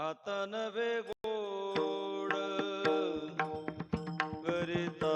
आता नवे गोड करिता